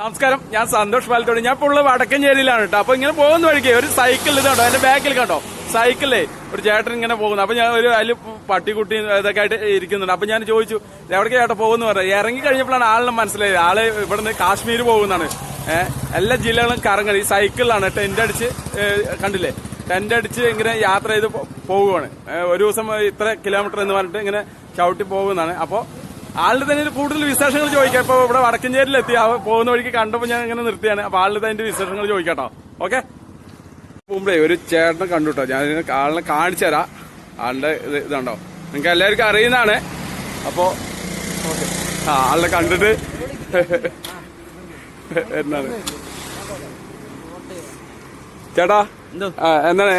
നമസ്കാരം. ഞാൻ സന്തോഷ് പാലത്തോട്. ഞാൻ ഇപ്പോൾ ഉള്ള വടക്കഞ്ചേരിയിലാണ് കേട്ടോ. അപ്പൊ ഇങ്ങനെ പോകുന്ന വഴിക്ക് ഒരു സൈക്കിൾ ഇതുണ്ടോ എന്റെ ബാക്കിൽ കണ്ടോ? സൈക്കിളേ ഒരു ചേട്ടൻ ഇങ്ങനെ പോകുന്നു. അപ്പൊ ഞാൻ ഒരു അതിൽ പട്ടിക്കുട്ടി ഇതൊക്കെ ആയിട്ട് ഇരിക്കുന്നുണ്ട്. അപ്പൊ ഞാൻ ചോദിച്ചു എവിടേക്ക് ചേട്ടാ പോകുന്നു? പറഞ്ഞു. ഇറങ്ങി കഴിഞ്ഞപ്പോഴാണ് ആളിനെ മനസ്സിലായത്. ആൾ ഇവിടുന്ന് കാശ്മീർ പോകുന്നതാണ്. എല്ലാ ജില്ലകളും കറങ്ങണം ഈ സൈക്കിളിലാണ് ടെന്റ് അടിച്ച് കണ്ടില്ലേ? ടെന്റ് അടിച്ച് ഇങ്ങനെ യാത്ര ചെയ്ത് പോവുകയാണ് ഒരു ദിവസം ഇത്ര കിലോമീറ്റർ എന്ന് പറഞ്ഞിട്ട് ഇങ്ങനെ ചവിട്ടി പോകുന്നതാണ്. അപ്പോ ആളുടെ തന്നെ കൂടുതൽ വിശേഷങ്ങൾ ചോദിക്കാം. ഇപ്പൊ ഇവിടെ വടക്കഞ്ചേരിൽ എത്തി ആ പോകുന്ന വഴിക്ക് കണ്ടപ്പോ ഞാൻ ഇങ്ങനെ നിർത്തിയാണ്. അപ്പൊ ആളുടെ തന്നെ വിശേഷങ്ങൾ ചോദിക്കാട്ടോ. ഓക്കെ? പോകുമ്പോഴേ ഒരു ചേട്ടനെ കണ്ടുട്ടോ ഞാൻ ആളിനെ കാണിച്ചു തരാം. ആളുടെ ഇത് ഇതുണ്ടോ? നിങ്ങൾക്ക് എല്ലാവർക്കും അറിയുന്നതാണ്. അപ്പോ ആളെ ആ കണ്ടിട്ട് എന്താണ് ചേട്ടാ ആ, എന്താണ്?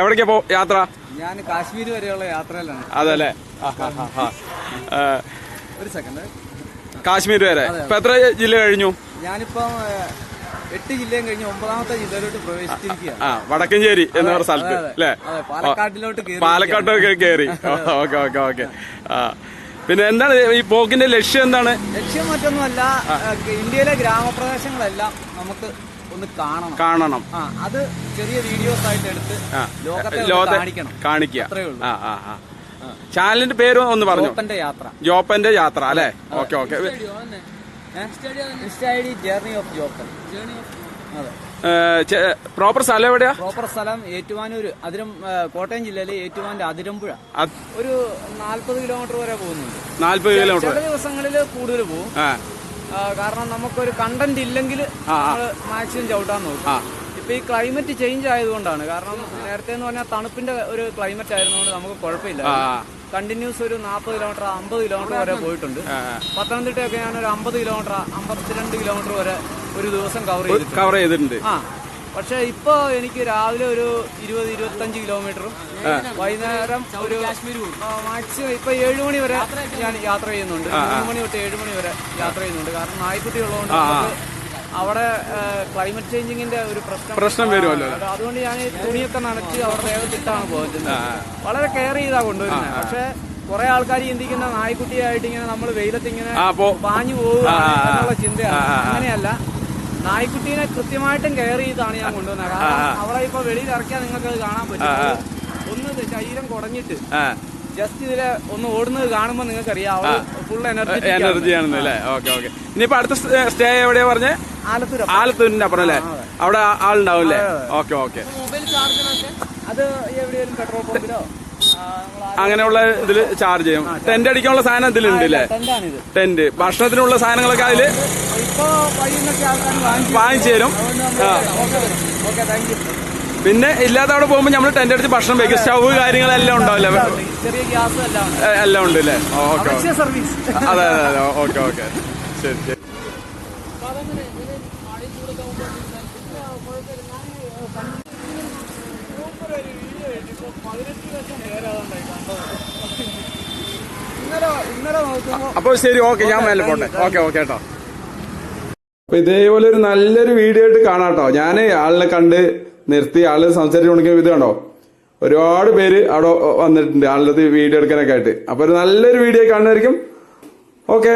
എവിടേക്കാ പോ യാത്ര? ഞാൻ കാശ്മീർ വരെയുള്ള യാത്രയിലാണ്. അതല്ലേ? ആ, ആ, ആ, ആ. ആ, ഒരു സെക്കൻഡ് കാശ്മീർ വരെ. ഇപ്പൊ എത്ര ജില്ല കഴിഞ്ഞു? ഞാനിപ്പം എട്ട് ജില്ലയും കഴിഞ്ഞ് ഒമ്പതാമത്തെ ജില്ലയിലോട്ട് പ്രവേശിച്ചിരിക്കുകയാണ്. ആ വടക്കഞ്ചേരി എന്ന പറഞ്ഞ സ്ഥലത്ത്. അല്ലേ? പാലക്കാട്ടിലോട്ട് പാലക്കാട്ടൊക്കെ കയറി ഓക്കെ ഓക്കെ ഓക്കെ. ആ പിന്നെ എന്താണ് ഈ പോക്കിന്റെ ലക്ഷ്യം എന്താണ്? ലക്ഷ്യം മറ്റൊന്നുമല്ല ഇന്ത്യയിലെ ഗ്രാമപ്രദേശങ്ങളെല്ലാം നമുക്ക് ഒന്ന് കാണണം. കാണണം. ആ അത് ചെറിയ വീഡിയോസ് ആയിട്ട് എടുത്ത് ലോകത്തെ കാണിക്കണം. കാണിക്കുക. അത്രേ ഉള്ളൂ. ആ ആ. ചാനലിന്റെ പേര് ഒന്ന് പറഞ്ഞു? ഓപ്പന്റെ യാത്ര. ജോപ്പന്റെ യാത്ര അല്ലേ? Okay okay. Journey of Joppan. Proper സ്ഥലം എവിടെയാ? പ്രോപ്പർ സ്ഥലം ഏറ്റുവാനൂര് അതിരം കോട്ടയം ജില്ലയിലെ ഏറ്റുവാന്റെ അതിരമ്പുഴ. ഒരു നാല്പത് കിലോമീറ്റർ വരെ പോകുന്നുണ്ട്. നാല്പത് കിലോമീറ്റർ ചില ദിവസങ്ങളിൽ കൂടുതൽ പോകും. കാരണം നമുക്കൊരു കണ്ടന്റ് ഇല്ലെങ്കിൽ മാക്സിമം ചവിട്ടാൻ നോക്കും. ഇപ്പൊ ഈ ക്ലൈമറ്റ് ചേഞ്ച് ആയതുകൊണ്ടാണ്. കാരണം നേരത്തെ എന്ന് പറഞ്ഞാൽ തണുപ്പിന്റെ ഒരു ക്ലൈമറ്റ് ആയിരുന്നുകൊണ്ട് നമുക്ക് കുഴപ്പമില്ല കണ്ടിന്യൂസ് ഒരു നാൽപ്പത് കിലോമീറ്റർ അമ്പത് കിലോമീറ്റർ വരെ പോയിട്ടുണ്ട്. പത്തനംതിട്ടയൊക്കെ ഞാൻ ഒരു അമ്പത് കിലോമീറ്റർ അമ്പത്തിരണ്ട് കിലോമീറ്റർ വരെ ഒരു ദിവസം കവർ ചെയ്തിട്ടുണ്ട്. കവർ ചെയ്തിട്ടുണ്ട്. ആ. പക്ഷെ ഇപ്പൊ എനിക്ക് രാവിലെ ഒരു ഇരുപത് ഇരുപത്തഞ്ച് കിലോമീറ്ററും വൈകുന്നേരം ഒരു മാക്സിമം ഇപ്പൊ ഏഴ് മണി വരെ ഞാൻ യാത്ര ചെയ്യുന്നുണ്ട്. മൂന്ന് മണി തൊട്ട് ഏഴ് മണി വരെ യാത്ര ചെയ്യുന്നുണ്ട്. കാരണം നായ്ക്കുട്ടി ഉള്ളതുകൊണ്ട് അവിടെ ക്ലൈമറ്റ് ചേഞ്ചിങ്ങിന്റെ ഒരു പ്രശ്നം പ്രശ്നം വരുമല്ലോ. അതുകൊണ്ട് ഞാൻ ഈ തുണിയൊക്കെ നനച്ച് അവരുടെ ദേഹത്തിട്ടാണ് പോകുന്നത് വളരെ കെയർ ചെയ്താ കൊണ്ടുവരുന്നത് പക്ഷെ കുറെ ആൾക്കാർ ചിന്തിക്കുന്ന നായ്ക്കുട്ടിയായിട്ട് ഇങ്ങനെ നമ്മൾ വെയിലത്ത് ഇങ്ങനെ പാഞ്ഞു പോകുക എന്നുള്ള ചിന്തയാണ്. അങ്ങനെയല്ല. നായ്ക്കുട്ടീനെ കൃത്യമായിട്ടും കെയർ ചെയ്താണ് ഞാൻ കൊണ്ടുവന്നത്. കാരണം അവളെ ഇപ്പൊ വെളിയിൽ ഇറക്കിയാൽ നിങ്ങൾക്ക് അത് കാണാൻ പറ്റും. ഒന്ന് ശരീരം കുടഞ്ഞിട്ട് ജസ്റ്റ് ഇതിലെ ഒന്ന് ഓടുന്നത് കാണുമ്പോൾ നിങ്ങൾക്കറിയാം. അവൾ ഫുൾ എനർജി എനർജി ആണെന്ന് അല്ലേ? ഓക്കെ ഓക്കെ ഇനിയിപ്പോ അടുത്ത സ്റ്റേ എവിടെയാ പറഞ്ഞേ? ആലത്തൂരിന്റെ അപ്പുറം അല്ലേ? അവിടെ ആളുണ്ടാവും അല്ലേ ഓക്കെ ഓക്കെ. അങ്ങനെയുള്ള ഇതിൽ ചാർജ് ചെയ്യും. ടെന്റ് അടിക്കാനുള്ള സാധനം ഇതിലുണ്ട് അല്ലേ ടെന്റ് ഭക്ഷണത്തിനുള്ള സാധനങ്ങളൊക്കെ അതിൽ വാങ്ങിച്ചു തരും. പിന്നെ ഇല്ലാത്ത അവിടെ പോകുമ്പോൾ നമ്മൾ ടെന്റ് അടിച്ച് ഭക്ഷണം വെക്കും. സ്റ്റവ് കാര്യങ്ങളെല്ലാം ഉണ്ടാവില്ലേ? എല്ലാം ഉണ്ട്. എ- എല്ലാം ഉണ്ട് അല്ലേ ഓക്കെ അതെ അതെ അതെ. Okay okay. ശരി ശരി. ഇന്നലെ ഇന്നലെ നോക്കുമ്പോ അപ്പൊ ശരി ഓക്കെ ഞാൻ മേലെ പോട്ടെ. ഓക്കെ ഓക്കെ കേട്ടോ. അപ്പൊ ഇതേപോലെ ഒരു നല്ലൊരു വീഡിയോ ആയിട്ട് കാണാട്ടോ കേട്ടോ. ഞാൻ ആളിനെ കണ്ട് നിർത്തി ആൾ സംസാരിച്ചുകൊണ്ടിരിക്കുന്ന ഇത് കണ്ടോ? ഒരുപാട് പേര് അവിടെ വന്നിട്ടുണ്ട് ആളുടെ വീഡിയോ എടുക്കാനൊക്കെ ആയിട്ട്. അപ്പൊ ഒരു നല്ലൊരു വീഡിയോ കാണുമായിരിക്കും ഓക്കെ.